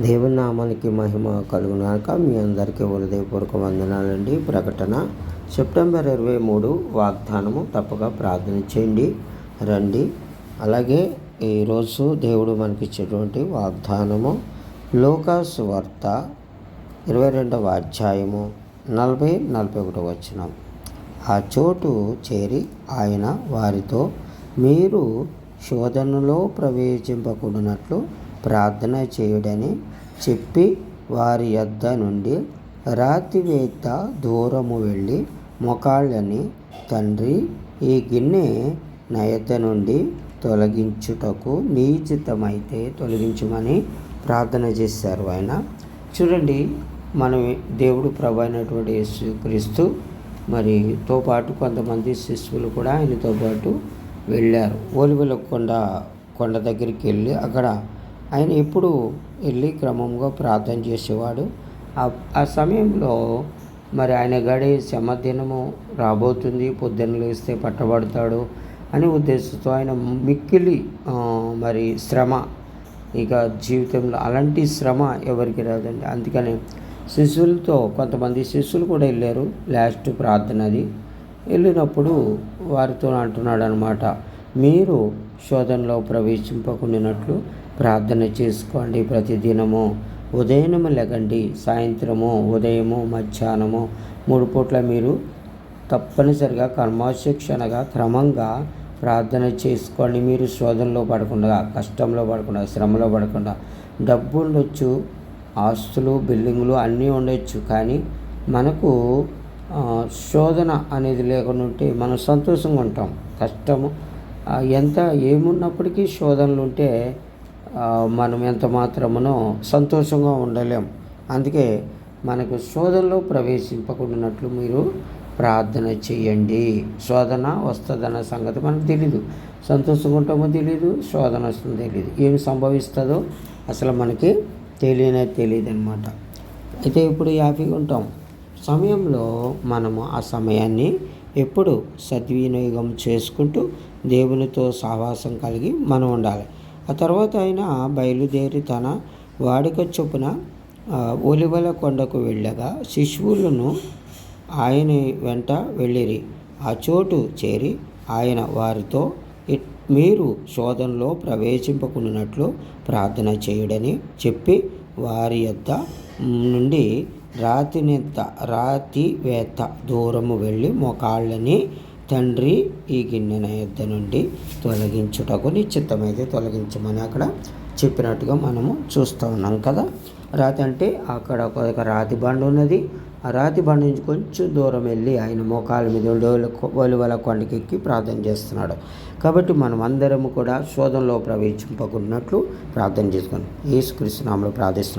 దేవుని నామానికి మహిమ కలుగునాక మీ అందరికీ హృదయపూర్వక వందనాలండి. ప్రకటన సెప్టెంబర్ ఇరవై మూడు వాగ్దానము. తప్పగా ప్రార్థన చేయండి. రండి. అలాగే ఈరోజు దేవుడు మనకిచ్చేటువంటి వాగ్దానము లోకాస్ వార్త ఇరవై రెండవ అధ్యాయము నలభై నలభై ఒకటో వచ్చిన ఆ చోటు చేరి ఆయన వారితో మీరు శోధనలో ప్రవేశింపకూడనట్లు ప్రార్థన చేయుడని చెప్పి వారి యొద్ద నుండి రాతివేత దూరము వెళ్ళి మొకాళ్ళని తండ్రి ఈ గిన్నె నా యొద్ద నుండి తొలగించుటకు నీచితమైతే తొలగించమని ప్రార్థన చేశారు ఆయన. చూడండి మనం దేవుడు ప్రభు అయినటువంటి యేసుక్రీస్తు మరితో పాటు కొంతమంది శిష్యులు కూడా ఆయనతో పాటు వెళ్ళారు. ఓలివెల కొండ కొండ దగ్గరికి వెళ్ళి అక్కడ ఆయన ఎప్పుడు వెళ్ళి క్రమంగా ప్రార్థన చేసేవాడు. ఆ- సమయంలో మరి ఆయన గడి శమదినము రాబోతుంది పొద్దున్న లేస్తే పట్టబడతాడు అనే ఉద్దేశంతో ఆయన మిక్కిలి మరి శ్రమ ఇక జీవితంలో అలాంటి శ్రమ ఎవరికి రాదండి. అందుకని శిష్యులతో కొంతమంది శిష్యులు కూడా వెళ్ళారు లాస్ట్ ప్రార్థన అది. వెళ్ళినప్పుడు వారితో అంటున్నాడు అనమాట మీరు శోధనలో ప్రవేశింపకుండినట్లు ప్రార్థన చేసుకోండి ప్రతిదినము. ఉదయము లెగండి సాయంత్రము ఉదయము మధ్యాహ్నము మూడు పూట్ల మీరు తప్పనిసరిగా కర్మశిక్షణగా క్రమంగా ప్రార్థన చేసుకోండి. మీరు శోధనలో పడకుండా కష్టంలో పడకుండా శ్రమలో పడకుండా డబ్బు ఉండొచ్చు ఆస్తులు బిల్డింగులు అన్నీ ఉండొచ్చు. కానీ మనకు శోధన అనేది లేకుండా ఉంటే మనం సంతోషంగా ఉంటాం. కష్టము ఎంత ఏమున్నప్పటికీ శోధనలు ఉంటే మనం ఎంత మాత్రమునో సంతోషంగా ఉండలేం. అందుకే మనకు శోధనలో ప్రవేశింపకుండానట్లు మీరు ప్రార్థన చేయండి. శోధన వస్తుందన్న సంగతి మనకు తెలీదు. సంతోషంగా ఉంటామో తెలీదు శోధన వస్తుందో తెలియదు ఏమి సంభవిస్తుందో అసలు మనకి తెలియనే తెలియదు అనమాట అయితే ఇప్పుడు హ్యాపీగా ఉంటాం. సమయంలో మనము ఆ సమయాన్ని ఎప్పుడు సద్వినియోగం చేసుకుంటూ దేవునితో సహవాసం కలిగి మనం ఉండాలి. ఆ తర్వాత ఆయన బయలుదేరి తన వాడిక చొప్పున ఒలివల కొండకు వెళ్ళగా శిశువులను ఆయన వెంట వెళ్ళిరి. ఆ చోటు చేరి ఆయన వారితో "ఇట్- మీరు శోధనలో ప్రవేశింపకున్నట్లు ప్రార్థన చేయుడని చెప్పి వారి యొద్ద నుండి రాతినెంత రాతివేత్త దూరము వెళ్ళి మోకాళ్ళని తండ్రి ఈ గిన్నెన యొద్ద నుండి తొలగించుటకు నిశ్చితమైతే తొలగించమని అక్కడ చెప్పినట్టుగా మనము చూస్తూ ఉన్నాం కదా. రాతి అంటే అక్కడ ఒక రాతి బండ ఉన్నది. ఆ రాతి బండ నుంచి కొంచెం దూరం వెళ్ళి ఆయన మోకాల మీద ఒలివల కొండకెక్కి ప్రార్థన చేస్తున్నాడు. కాబట్టి మనం అందరము కూడా శోధనలో ప్రవేశింపకున్నట్లు ప్రార్థన చేసుకొని యేసుకృష్ణనామలో ప్రార్థిస్తున్నాం.